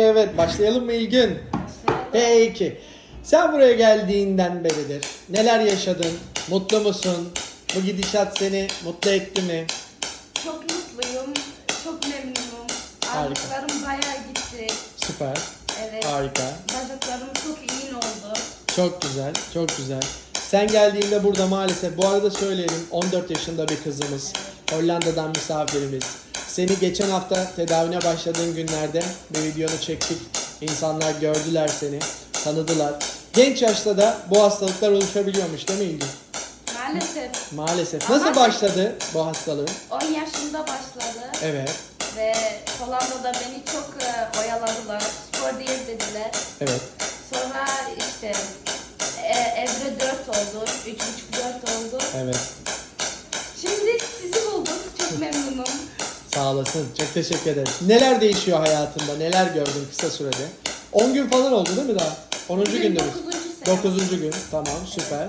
Evet başlayalım mı İlgün? Peki. Sen buraya geldiğinden beridir neler yaşadın? Mutlu musun? Bu gidişat seni mutlu etti mi? Çok mutluyum, çok memnunum. Harika. Ağrılarım bayağı gitti. Süper. Evet. Harika. Bacaklarım çok iyi oldu. Çok güzel. Çok güzel. Sen geldiğinde burada maalesef bu arada söyleyelim 14 yaşında bir kızımız. Hollanda'dan misafirimiz. Seni geçen hafta tedavine başladığın günlerde bir videonu çektik. İnsanlar gördüler seni, tanıdılar. Genç yaşta da bu hastalıklar oluşabiliyormuş değil mi İlgin? Maalesef Maalesef. Ama- Nasıl başladı bu hastalığın? 10 yaşında başladı Evet. ve Hollanda'da beni çok e, oyaladılar. Spor değil dediler. Evet. Sonra işte e, evre 4 oldu, 3,5-4 oldu. Evet. Şimdi sizi bulduk, çok memnunum. Sağ olasın. Çok teşekkür ederim. Neler değişiyor hayatında? Neler gördün kısa sürede? 10 gün falan oldu değil mi daha? 10. Bugün günde mi? dokuzuncu seans. 9. gün. Tamam süper.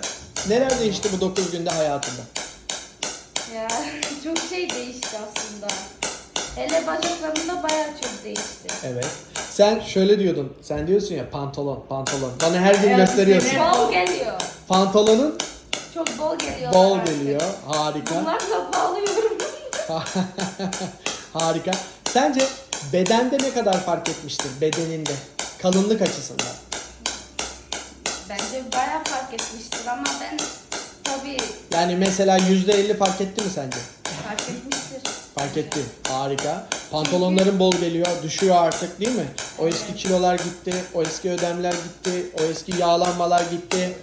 Neler değişti bu 9 günde hayatında? Ya çok şey değişti aslında. Hele bacaklarımda bayağı çok değişti. Evet. Sen şöyle diyordun. Sen diyorsun ya pantolon, pantolon. Bana her gün Evet, gösteriyorsun. Bol geliyor. Pantolonun Çok bol geliyor. bol geliyor. Harika. Bunlarla bağlıyorum. Harika. Sence bedende ne kadar fark etmiştir bedeninde? Kalınlık açısından. Bence bayağı fark etmiştir ama ben tabii Yani mesela %50 fark etti mi sence? fark etmiştir. Fark etti. Harika. Pantolonların bol geliyor. Düşüyor artık değil mi? O eski kilolar gitti. O eski ödemler gitti. O eski yağlanmalar gitti.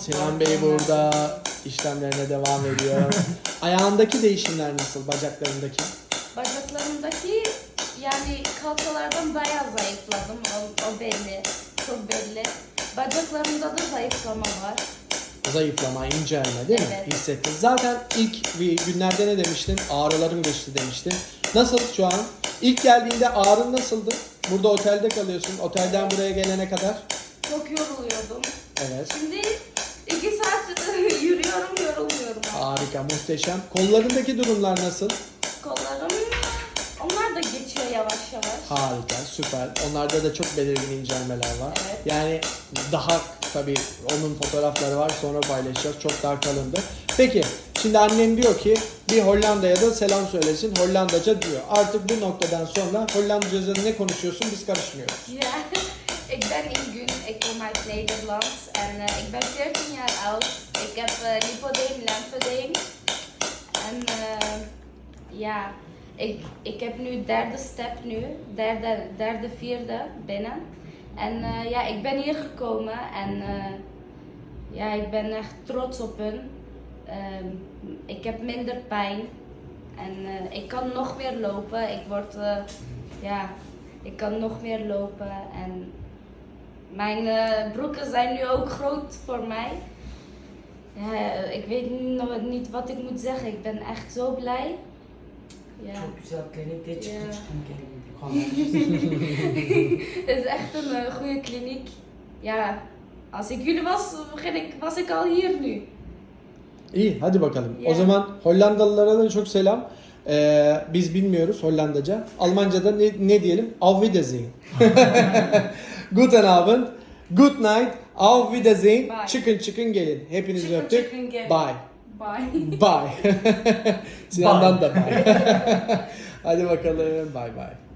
Sinan Bey burada işlemlerine devam ediyor. Ayağındaki değişimler nasıl? Bacaklarındaki? Bacaklarımdaki yani kalçalardan bayağı zayıfladım. O, o belli. Çok belli. Bacaklarımda da zayıflama var. Zayıflama, incelme değil mi? Evet. Hissettin. Zaten ilk günlerde ne demiştin? Ağrılarım geçti demiştin. Nasıl şu an? İlk geldiğinde ağrın nasıldı? Burada otelde kalıyorsun. Otelden buraya gelene kadar. Çok yoruluyordum. Evet. Şimdi iki saat yürüyorum yorulmuyorum. Harika, muhteşem. Kollarındaki durumlar nasıl? Geçiyor yavaş yavaş. Harika, süper. Onlarda da çok belirgin incelmeler var. Evet. Yani daha tabii onun fotoğrafları var sonra paylaşacağız. Çok daha kalındı. Peki, şimdi annem diyor ki bir Hollanda'ya da selam söylesin. Hollandaca diyor. Artık bu noktadan sonra Hollandaca ne konuşuyorsun biz karışmıyoruz. Ja, ik ben Ingun, ik kom uit Nederland en eh, ik ben 14 jaar oud. Ik heb eh lipodeem, lymfodeem. En eh, ja, ik, ik heb nu derde step nu, derde, derde vierde binnen. En eh, ja, ik ben hier gekomen en eh, ja, ik ben echt trots op hun. Ehm, ik heb minder pijn en eh, ik kan nog meer lopen. Ik word, ja, ik kan nog meer lopen en mijn broeken zijn nu ook groot voor mij. Ik weet nog niet wat ik moet zeggen. Ik ben echt zo blij. Ja. Çok güzel klinikte çıktım Ya. çıktım geldim. Het is echt een eh, goede kliniek. Ja, als ik jullie was, begin ik, was ik al hier nu. İyi, hadi bakalım. O Ya. zaman Hollandalılara da çok selam. Ee, biz bilmiyoruz Hollandaca. Almanca'da ne, ne diyelim? Auf Wiedersehen. Guten Abend. Good night. Auf Wiedersehen. Bye. Çıkın çıkın gelin. Hepinizi Çıkın, öptük. çıkın gelin. Bye. Bye. Bye. Sinan'dan da bye. Hadi bakalım. Bye bye.